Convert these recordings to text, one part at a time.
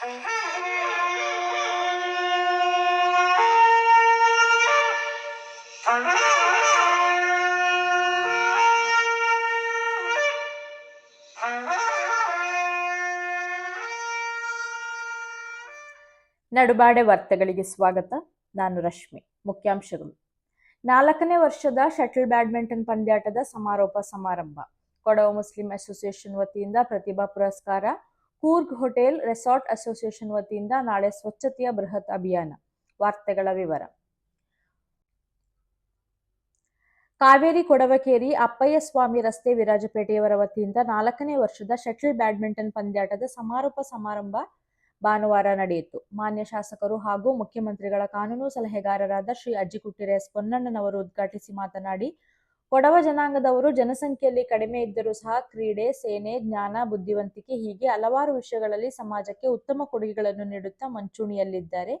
ನಡುಬಾಡೆ ವಾರ್ತೆಗಳಿಗೆ ಸ್ವಾಗತ. ನಾನು ರಶ್ಮಿ. ಮುಖ್ಯಾಂಶಗಳು. ನಾಲ್ಕನೇ ವರ್ಷದ ಶಟಲ್ ಬ್ಯಾಡ್ಮಿಂಟನ್ ಪಂದ್ಯಾಟದ ಸಮಾರೋಪ ಸಮಾರಂಭ. ಕೊಡವ ಮುಸ್ಲಿಂ ಅಸೋಸಿಯೇಷನ್ ವತಿಯಿಂದ ಪ್ರತಿಭಾ ಪುರಸ್ಕಾರ ಕೂರ್ಗ್ ಹೋಟೆಲ್ ರೆಸಾರ್ಟ್ ಅಸೋಸಿಯೇಷನ್ ವತಿಯಿಂದ ನಾಳೆ ಸ್ವಚ್ಛತೆಯ ಬೃಹತ್ ಅಭಿಯಾನ. ವಾರ್ತೆಗಳ ವಿವರ. ಕಾವೇರಿ ಕೊಡವಕೇರಿ ಅಪ್ಪಯ್ಯ ಸ್ವಾಮಿ ರಸ್ತೆ ವಿರಾಜಪೇಟೆಯವರ ವತಿಯಿಂದ ನಾಲ್ಕನೇ ವರ್ಷದ ಶಟಲ್ ಬ್ಯಾಡ್ಮಿಂಟನ್ ಪಂದ್ಯಾಟದ ಸಮಾರೋಪ ಸಮಾರಂಭ ಭಾನುವಾರ ನಡೆಯಿತು. ಮಾನ್ಯ ಶಾಸಕರು ಹಾಗೂ ಮುಖ್ಯಮಂತ್ರಿಗಳ ಕಾನೂನು ಸಲಹೆಗಾರರಾದ ಶ್ರೀ ಅಜ್ಜಿಕುಟ್ಟಿರ ಎಸ್ ಪೊನ್ನಣ್ಣನವರು ಉದ್ಘಾಟಿಸಿ ಮಾತನಾಡಿ ಕೊಡವ ಜನಾಂಗದವರು ಜನಸಂಖ್ಯೆಯಲ್ಲಿ ಕಡಿಮೆ ಇದ್ದರೂ ಸಹ ಕ್ರೀಡೆ, ಸೇನೆ, ಜ್ಞಾನ, ಬುದ್ಧಿವಂತಿಕೆ ಹೀಗೆ ಹಲವಾರು ವಿಷಯಗಳಲ್ಲಿ ಸಮಾಜಕ್ಕೆ ಉತ್ತಮ ಕೊಡುಗೆಗಳನ್ನು ನೀಡುತ್ತಾ ಮಂಚೂಣಿಯಲ್ಲಿದ್ದಾರೆ.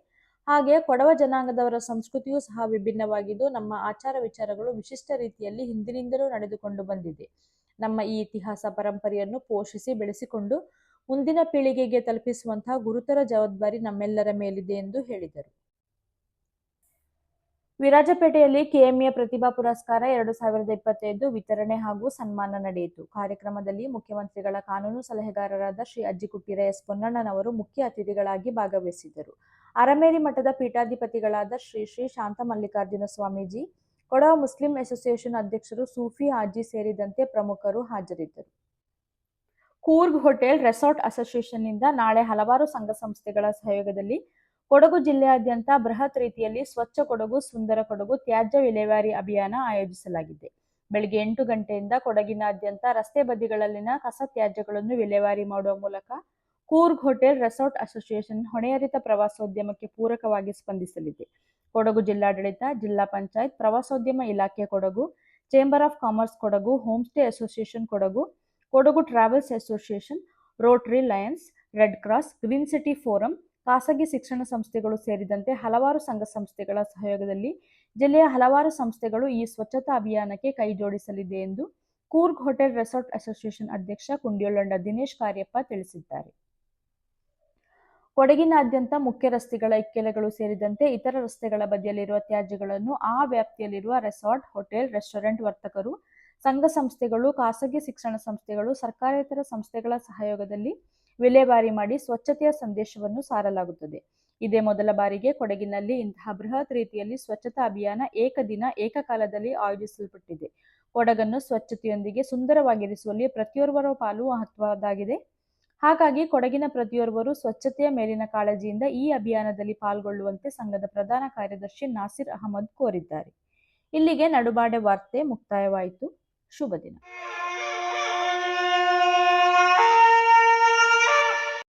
ಹಾಗೆ ಕೊಡವ ಜನಾಂಗದವರ ಸಂಸ್ಕೃತಿಯೂ ಸಹ ವಿಭಿನ್ನವಾಗಿದ್ದು ನಮ್ಮ ಆಚಾರ ವಿಚಾರಗಳು ವಿಶಿಷ್ಟ ರೀತಿಯಲ್ಲಿ ಹಿಂದಿನಿಂದಲೂ ನಡೆದುಕೊಂಡು ಬಂದಿದೆ. ನಮ್ಮ ಈ ಇತಿಹಾಸ ಪರಂಪರೆಯನ್ನು ಪೋಷಿಸಿ ಬೆಳೆಸಿಕೊಂಡು ಮುಂದಿನ ಪೀಳಿಗೆಗೆ ತಲುಪಿಸುವಂತಹ ಗುರುತರ ಜವಾಬ್ದಾರಿ ನಮ್ಮೆಲ್ಲರ ಮೇಲಿದೆ ಎಂದು ಹೇಳಿದರು. ವಿರಾಜಪೇಟೆಯಲ್ಲಿ ಕೆಎಂಎ ಪ್ರತಿಭಾ ಪುರಸ್ಕಾರ ಎರಡು ಸಾವಿರದ ಇಪ್ಪತ್ತೈದು ವಿತರಣೆ ಹಾಗೂ ಸನ್ಮಾನ ನಡೆಯಿತು. ಕಾರ್ಯಕ್ರಮದಲ್ಲಿ ಮುಖ್ಯಮಂತ್ರಿಗಳ ಕಾನೂನು ಸಲಹೆಗಾರರಾದ ಶ್ರೀ ಅಜ್ಜಿಕುಟ್ಟಿರ ಎಸ್ ಪೊನ್ನಣ್ಣನವರು ಮುಖ್ಯ ಅತಿಥಿಗಳಾಗಿ ಭಾಗವಹಿಸಿದ್ದರು ಅರಮೇರಿ ಮಠದ ಪೀಠಾಧಿಪತಿಗಳಾದ ಶ್ರೀ ಶ್ರೀ ಶಾಂತ ಮಲ್ಲಿಕಾರ್ಜುನ ಸ್ವಾಮೀಜಿ, ಕೊಡವ ಮುಸ್ಲಿಂ ಅಸೋಸಿಯೇಷನ್ ಅಧ್ಯಕ್ಷರು ಸೂಫಿ ಹಾಜಿ ಸೇರಿದಂತೆ ಪ್ರಮುಖರು ಹಾಜರಿದ್ದರು. ಕೂರ್ಗ್ ಹೋಟೆಲ್ ರೆಸಾರ್ಟ್ ಅಸೋಸಿಯೇಷನ್ನಿಂದ ನಾಳೆ ಹಲವಾರು ಸಂಘ ಸಂಸ್ಥೆಗಳ ಸಹಯೋಗದಲ್ಲಿ ಕೊಡಗು ಜಿಲ್ಲೆಯಾದ್ಯಂತ ಬೃಹತ್ ರೀತಿಯಲ್ಲಿ ಸ್ವಚ್ಛ ಕೊಡಗು, ಸುಂದರ ಕೊಡಗು ತ್ಯಾಜ್ಯ ವಿಲೇವಾರಿ ಅಭಿಯಾನ ಆಯೋಜಿಸಲಾಗಿದೆ. ಬೆಳಗ್ಗೆ ಎಂಟು ಗಂಟೆಯಿಂದ ಕೊಡಗಿನಾದ್ಯಂತ ರಸ್ತೆ ಬದಿಗಳಲ್ಲಿನ ಕಸ ತ್ಯಾಜ್ಯಗಳನ್ನು ವಿಲೇವಾರಿ ಮಾಡುವ ಮೂಲಕ ಕೂರ್ಗ್ ಹೋಟೆಲ್ ರೆಸಾರ್ಟ್ ಅಸೋಸಿಯೇಷನ್ ಹೊಣೆಯರಿತ ಪ್ರವಾಸೋದ್ಯಮಕ್ಕೆ ಪೂರಕವಾಗಿ ಸ್ಪಂದಿಸಲಿದೆ. ಕೊಡಗು ಜಿಲ್ಲಾಡಳಿತ, ಜಿಲ್ಲಾ ಪಂಚಾಯತ್, ಪ್ರವಾಸೋದ್ಯಮ ಇಲಾಖೆ Kodagu, chamber of commerce Kodagu home stay association Kodagu Kodagu travels association, rotary lions, red cross, green city forum ಖಾಸಗಿ ಶಿಕ್ಷಣ ಸಂಸ್ಥೆಗಳು ಸೇರಿದಂತೆ ಹಲವಾರು ಸಂಘ ಸಂಸ್ಥೆಗಳ ಸಹಯೋಗದಲ್ಲಿ ಜಿಲ್ಲೆಯ ಹಲವಾರು ಸಂಸ್ಥೆಗಳು ಈ ಸ್ವಚ್ಛತಾ ಅಭಿಯಾನಕ್ಕೆ ಕೈಜೋಡಿಸಲಿದೆ ಎಂದು ಕೂರ್ಗ್ ಹೋಟೆಲ್ ರೆಸಾರ್ಟ್ ಅಸೋಸಿಯೇಷನ್ ಅಧ್ಯಕ್ಷ ಕುಂಡಿಯೊಳಂಡ ದಿನೇಶ್ ಕಾರ್ಯಪ್ಪ ತಿಳಿಸಿದ್ದಾರೆ. ಕೊಡಗಿನಾದ್ಯಂತ ಮುಖ್ಯ ರಸ್ತೆಗಳ ಇಕ್ಕೆಲೆಗಳು ಸೇರಿದಂತೆ ಇತರ ರಸ್ತೆಗಳ ಬದಿಯಲ್ಲಿರುವ ತ್ಯಾಜ್ಯಗಳನ್ನು ಆ ವ್ಯಾಪ್ತಿಯಲ್ಲಿರುವ ರೆಸಾರ್ಟ್, ಹೋಟೆಲ್, ರೆಸ್ಟೋರೆಂಟ್ ವರ್ತಕರು, ಸಂಘ ಸಂಸ್ಥೆಗಳು, ಖಾಸಗಿ ಶಿಕ್ಷಣ ಸಂಸ್ಥೆಗಳು, ಸರ್ಕಾರೇತರ ಸಂಸ್ಥೆಗಳ ಸಹಯೋಗದಲ್ಲಿ ವಿಲೇವಾರಿ ಮಾಡಿ ಸ್ವಚ್ಛತೆಯ ಸಂದೇಶವನ್ನು ಸಾರಲಾಗುತ್ತದೆ. ಇದೇ ಮೊದಲ ಬಾರಿಗೆ ಕೊಡಗಿನಲ್ಲಿ ಇಂತಹ ಬೃಹತ್ ರೀತಿಯಲ್ಲಿ ಸ್ವಚ್ಛತಾ ಅಭಿಯಾನ ಏಕದಿನ, ಏಕಕಾಲದಲ್ಲಿ ಆಯೋಜಿಸಲ್ಪಟ್ಟಿದೆ. ಕೊಡಗನ್ನು ಸ್ವಚ್ಛತೆಯೊಂದಿಗೆ ಸುಂದರವಾಗಿರಿಸುವಲ್ಲಿ ಪ್ರತಿಯೊರ್ವರ ಪಾಲು ಮಹತ್ವದ್ದಾಗಿದೆ. ಹಾಗಾಗಿ ಕೊಡಗಿನ ಪ್ರತಿಯೊರ್ವರು ಸ್ವಚ್ಛತೆಯ ಮೇಲಿನ ಕಾಳಜಿಯಿಂದ ಈ ಅಭಿಯಾನದಲ್ಲಿ ಪಾಲ್ಗೊಳ್ಳುವಂತೆ ಸಂಘದ ಪ್ರಧಾನ ಕಾರ್ಯದರ್ಶಿ ನಾಸಿರ್ ಅಹಮದ್ ಕೋರಿದ್ದಾರೆ. ಇಲ್ಲಿಗೆ ನಡುಬಾಡೆ ವಾರ್ತೆ ಮುಕ್ತಾಯವಾಯಿತು. ಶುಭ ದಿನ.